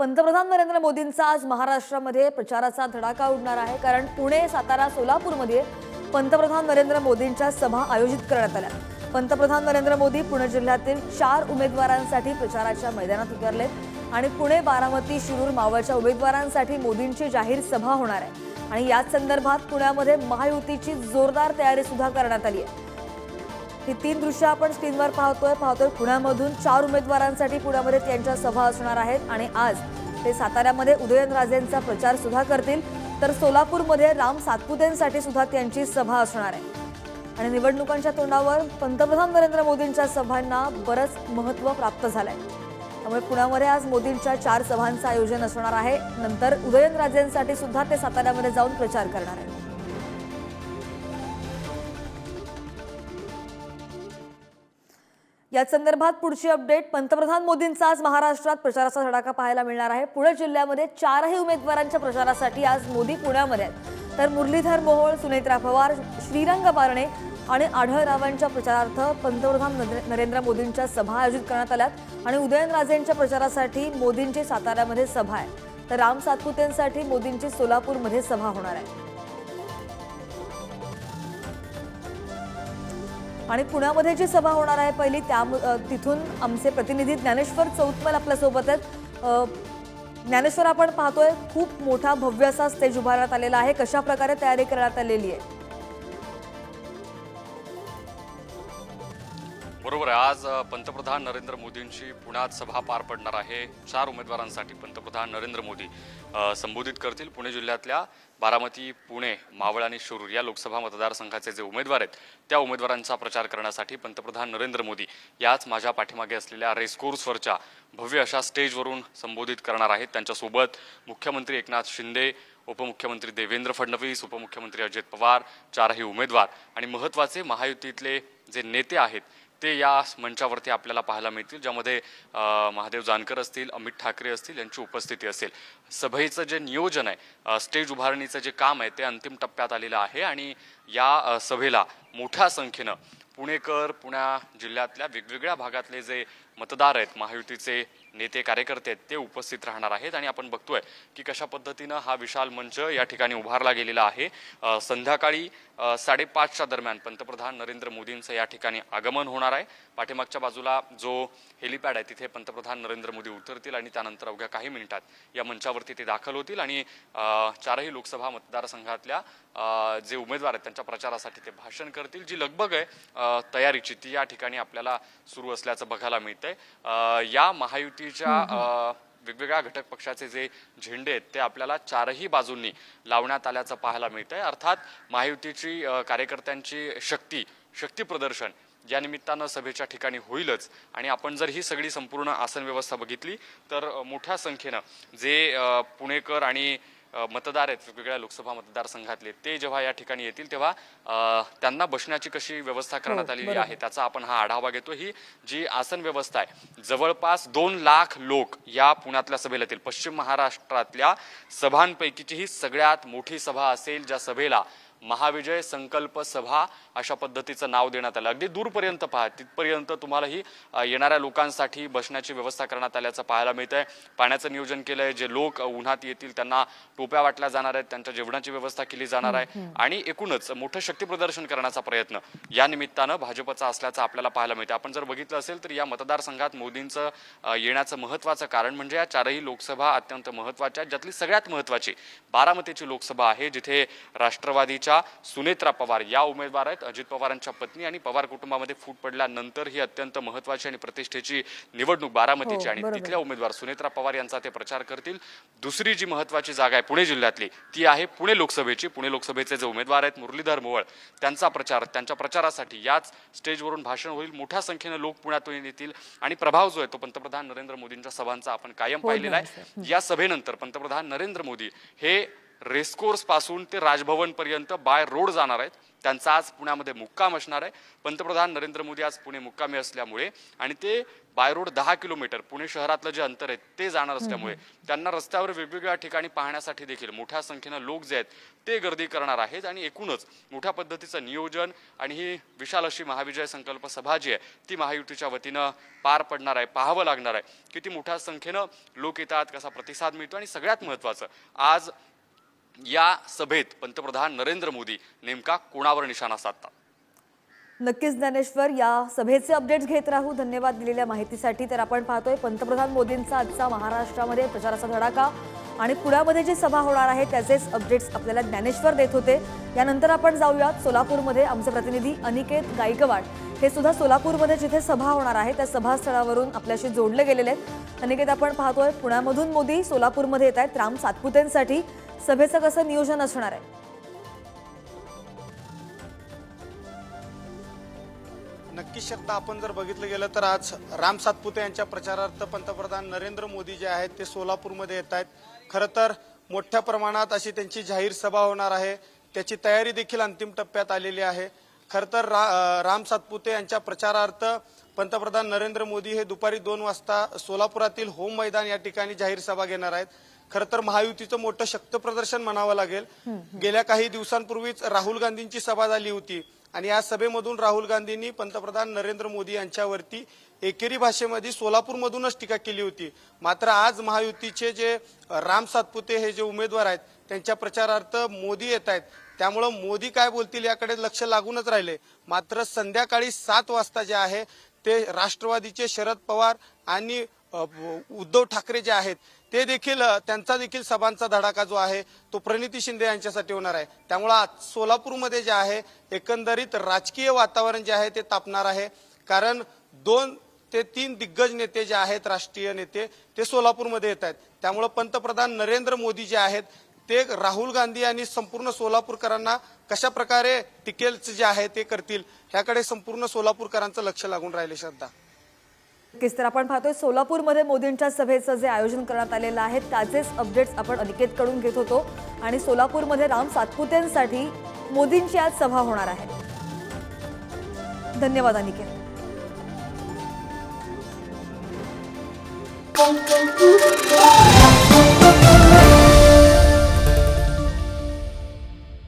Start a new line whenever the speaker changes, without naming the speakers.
पंतप्रधान नरेंद्र मोदींचा आज महाराष्ट्रामध्ये प्रचाराचा धडाका उडणार आहे. कारण पुणे सातारा सोलापूरमध्ये पंतप्रधान नरेंद्र मोदींच्या सभा आयोजित करण्यात आल्या. पंतप्रधान नरेंद्र मोदी पुणे जिल्ह्यातील चार उमेदवारांसाठी प्रचाराच्या मैदानात उतरले आणि पुणे बारामती शिरूर मावळच्या उमेदवारांसाठी मोदींची जाहीर सभा होणार आहे. आणि याच संदर्भात पुण्यामध्ये महायुतीची जोरदार तयारी सुद्धा करण्यात आली आहे. ही तीन दृश्य आपण स्क्रीनवर पाहतोय. पाहतोय पुण्यामधून चार उमेदवारांसाठी पुण्यामध्ये त्यांच्या सभा असणार आहेत आणि आज ते साताऱ्यामध्ये उदयनराजेंचा प्रचार सुद्धा करतील. तर सोलापूरमध्ये राम सातपुतेंसाठी सुद्धा त्यांची सभा असणार आहे. आणि निवडणुकांच्या तोंडावर पंतप्रधान नरेंद्र मोदींच्या सभांना बरंच महत्त्व प्राप्त झालंय. त्यामुळे पुण्यामध्ये आज मोदींच्या चार सभांचं आयोजन असणार आहे. नंतर उदयनराजेंसाठी सुद्धा ते साताऱ्यामध्ये जाऊन प्रचार करणार आहेत. या संदर्भात पुढची अपडेट पंतप्रधान मोदींचा आज महाराष्ट्रात प्रचाराचा धडाका पाहायला मिळणार आहे. पुणे जिल्ह्यामध्ये चारही उमेदवारांच्या प्रचारासाठी आज मोदी पुण्यामध्ये आहेत. तर मुरलीधर मोहोळ सुनेत्रा पवार श्रीरंग बारणे आणि आढळरावांच्या प्रचारार्थ पंतप्रधान नरे- नरेंद्र मोदींच्या सभा आयोजित करण्यात आल्यात आणि उदयनराजेंच्या प्रचारासाठी मोदींची साताऱ्यामध्ये सभा आहे. तर राम सातपुतेंसाठी मोदींची सोलापूरमध्ये सभा होणार आहे. आणि पुण्यामध्ये जी सभा होणार आहे पहिली त्या तिथून आमचे प्रतिनिधी ज्ञानेश्वर चौतमल आपल्यासोबत आहेत. ज्ञानेश्वर आपण पाहतोय खूप मोठा भव्य असा स्टेज उभारण्यात आलेला आहे. कशा प्रकारे तयारी करण्यात आलेली आहे?
बरोबर आहे. आज पंतप्रधान नरेंद्र मोदींची पुण्यात सभा पार पडणार आहे. चार उमेदवारांसाठी पंतप्रधान नरेंद्र मोदी संबोधित करतील. पुणे जिल्ह्यातल्या बारामती पुणे मावळ आणि शिरूर या लोकसभा मतदारसंघाचे जे उमेदवार आहेत त्या उमेदवारांचा प्रचार करण्यासाठी पंतप्रधान नरेंद्र मोदी याच माझ्या पाठीमागे असलेल्या रेसकोर्सवरच्या भव्य अशा स्टेजवरून संबोधित करणार आहेत. त्यांच्यासोबत मुख्यमंत्री एकनाथ शिंदे उपमुख्यमंत्री देवेंद्र फडणवीस उपमुख्यमंत्री अजित पवार चारही उमेदवार आणि महत्त्वाचे महायुतीतले जे नेते आहेत ते या मंचावरती आपल्याला पाहायला मिळतील ज्यामध्ये महादेव जानकर असतील अमित ठाकरे असतील यांची उपस्थिती असेल. सभेचं जे नियोजन आहे स्टेज उभारणीचं जे काम आहे ते अंतिम टप्प्यात आलेलं आहे आणि या सभेला मोठ्या संख्येनं पुणेकर पुण्या जिल्ह्यातल्या वेगवेगळ्या भागातले जे मतदार आहेत महायुतीचे नेते कार्यकर्ते आहेत ते उपस्थित राहणार आहेत आणि आपण बघतोय की कशा पद्धतीनं हा विशाल मंच या ठिकाणी उभारला गेलेला आहे. संध्याकाळी साडेपाचच्या दरम्यान पंतप्रधान नरेंद्र मोदींचं या ठिकाणी आगमन होणार आहे. पाठीमागच्या बाजूला जो हेलिपॅड आहे तिथे पंतप्रधान नरेंद्र मोदी उतरतील आणि त्यानंतर अवघ्या काही मिनिटात या मंचावरती ते दाखल होतील आणि चारही लोकसभा मतदारसंघातल्या जे उमेदवार आहेत त्यांच्या प्रचारासाठी ते भाषण करतील जी लगबग आहे तयारीची. ती या ठिकाणी आपल्याला सुरू असल्याचं बघायला मिळतंय. या महायुतीच्या वेगवेगळ्या घटक पक्षाचे जे झेंडे आहेत ते आपल्याला चारही बाजूंनी लावण्यात आल्याचं पाहायला मिळतंय. अर्थात महायुतीची कार्यकर्त्यांची शक्ती शक्ती प्रदर्शन या निमित्तानं सभेच्या ठिकाणी होईलच आणि आपण जर ही सगळी संपूर्ण आसन व्यवस्था बघितली तर मोठ्या संख्येनं जे पुणेकर आणि मतदार आहेत वेगवेगळ्या लोकसभा मतदारसंघातले ते जेव्हा या ठिकाणी येतील तेव्हा त्यांना बसण्याची कशी व्यवस्था करण्यात आलेली आहे त्याचा आपण हा आढावा घेतो. ही जी आसन व्यवस्था आहे जवळपास दोन लाख लोक या पुण्यातल्या सभेला येतील पश्चिम महाराष्ट्रातल्या सभांपैकीची ही सगळ्यात मोठी सभा असेल ज्या सभेला महाविजय संकल्प सभा अशा पद्धतीचं नाव देण्यात आलं. अगदी दूरपर्यंत पहा तिथपर्यंत तुम्हालाही येणाऱ्या लोकांसाठी बसण्याची व्यवस्था करण्यात आल्याचं पाहायला मिळत आहे पाण्याचं नियोजन केलंय जे लोक उन्हात येतील त्यांना टोप्या वाटल्या जाणार आहेत त्यांच्या जेवणाची व्यवस्था केली जाणार आहे. आणि एकूणच मोठं शक्ती प्रदर्शन करण्याचा प्रयत्न या निमित्तानं भाजपचा असल्याचं आपल्याला पाहायला मिळतं आपण जर बघितलं असेल तर या मतदारसंघात मोदींचं येण्याचं महत्त्वाचं कारण म्हणजे या चारही लोकसभा अत्यंत महत्त्वाच्या आहेत ज्यातली सगळ्यात महत्त्वाची बारामतीची लोकसभा आहे जिथे राष्ट्रवादीच्या सुनेत्रा पवार या उमेदवार आहेत अजित पवारांच्या पत्नी आणि पवार कुटुंबामध्ये फूट पडल्यानंतर ही अत्यंत महत्त्वाची आणि प्रतिष्ठेची निवडणूक बारामतीची
हो,
आणि. तिथल्या उमेदवार सुनेत्रा पवार यांचा ते प्रचार करतील. दुसरी जी महत्त्वाची जागा आहे पुणे जिल्ह्यातली ती आहे पुणे लोकसभेची. पुणे लोकसभेचे जे उमेदवार आहेत मुरलीधर मोहोळ त्यांचा प्रचार त्यांच्या प्रचारासाठी याच स्टेजवरून भाषण होईल. मोठ्या संख्येनं लोक पुण्यातून येतील आणि प्रभाव जो आहे तो पंतप्रधान नरेंद्र मोदींच्या सभांचा आपण कायम
हो,
पाहिलेला आहे. या सभेनंतर पंतप्रधान नरेंद्र मोदी हे रेसकोर्सपासून ते राजभवन पर्यंत बाय रोड जाणार आहेत. त्यांचा आज पुण्यामध्ये मुक्काम असणार आहे. पंतप्रधान नरेंद्र मोदी आज पुणे मुक्कामी असल्यामुळे आणि ते बाय रोड दहा किलोमीटर पुणे शहरातलं जे अंतर आहे ते जाणार असल्यामुळे त्यांना रस्त्यावर वेगवेगळ्या ठिकाणी पाहण्यासाठी देखील मोठ्या संख्येनं लोक जे आहेत ते गर्दी करणार आहेत आणि एकूणच मोठ्या पद्धतीचं नियोजन आणि ही विशाल अशी महाविजय संकल्प सभा जी आहे ती महायुतीच्या वतीनं पार पडणार आहे पाहावं लागणार आहे. किती मोठ्या संख्येनं लोक येतात कसा प्रतिसाद मिळतो आणि सगळ्यात महत्त्वाचं आज या सभेत पंतप्रधान नरेंद्र मोदी नेमका कोणावर निशाणा साधतात
नक्कीच ज्ञानेश्वर या सभेचे अपडेट्स घेत राहू. धन्यवाद दिलेल्या माहितीसाठी. तर आपण पाहतोय पंतप्रधान मोदींचा आजचा महाराष्ट्रामध्ये प्रचाराचा धडाका आणि पुण्यामध्ये जी सभा होणार आहे त्याचेच अपडेट्स आपल्याला ज्ञानेश्वर देत होते. यानंतर आपण जाऊयात सोलापूरमध्ये. आमचे प्रतिनिधी अनिकेत गायकवाड हे सुद्धा सोलापूरमध्ये जिथे सभा होणार आहे त्या सभास्थळावरून आपल्याशी जोडले गेलेले आहेत. अनिकेत आपण पाहतोय पुण्यामधून मोदी सोलापूरमध्ये येत आहेत. राम सातपुतेंसाठी सभेचं कसं नियोजन असणार आहे?
नक्कीच श्रद्धा आपण जर बघितलं गेलं तर आज राम सातपुते यांच्या प्रचारार्थ पंतप्रधान नरेंद्र मोदी जे आहेत ते सोलापूरमध्ये येत आहेत. खरं तर मोठ्या प्रमाणात अशी त्यांची जाहीर सभा होणार आहे. त्याची तयारी देखील अंतिम टप्प्यात आलेली आहे. खरं तर रा राम सातपुते यांच्या प्रचारार्थ पंतप्रधान नरेंद्र मोदी हे दुपारी दोन वाजता सोलापुरातील होम मैदान या ठिकाणी जाहीर सभा घेणार आहेत. खरं तर महायुतीचं मोठं शक्तप्रदर्शन म्हणावं लागेल. गेल्या काही दिवसांपूर्वीच राहुल गांधींची सभा झाली होती आणि या सभेमधून राहुल गांधींनी पंतप्रधान नरेंद्र मोदी यांच्यावरती एकेरी भाषेमध्ये सोलापूरमधूनच टीका केली होती. मात्र आज महायुतीचे जे राम सातपुते हे जे उमेदवार आहेत त्यांच्या प्रचारार्थ मोदी येत आहेत. त्यामुळं मोदी काय बोलतील याकडे लक्ष लागूनच राहिले. मात्र संध्याकाळी सात वाजता जे आहे ते राष्ट्रवादीचे शरद पवार आणि उद्धव ठाकरे जे आहेत ते देखील त्यांचा देखील सभांचा धडाका जो आहे तो प्रणिती शिंदे यांच्यासाठी होणार आहे. त्यामुळं आज सोलापूरमध्ये जे आहे एकंदरीत राजकीय वातावरण जे आहे ते तापणार आहे. कारण दोन ते तीन दिग्गज नेते जे आहेत राष्ट्रीय नेते ते सोलापूरमध्ये येत आहेत. त्यामुळं पंतप्रधान नरेंद्र मोदी जे आहेत ते राहुल गांधी आणि संपूर्ण सोलापूरकरांना कशा प्रकारे टिकेल्स जे आहे ते करतील ह्याकडे संपूर्ण सोलापूरकरांचं लक्ष लागून राहिले श्रद्धा.
नक्कीच तर आपण पाहतोय सोलापूरमध्ये मोदींच्या सभेचं जे आयोजन करण्यात आलेलं आहे त्याचेच अपडेट्स आपण अनिकेतकडून घेत होतो. आणि सोलापूरमध्ये राम सातपुतेंसाठी मोदींची आज सभा होणार आहे. धन्यवाद अनिकेत.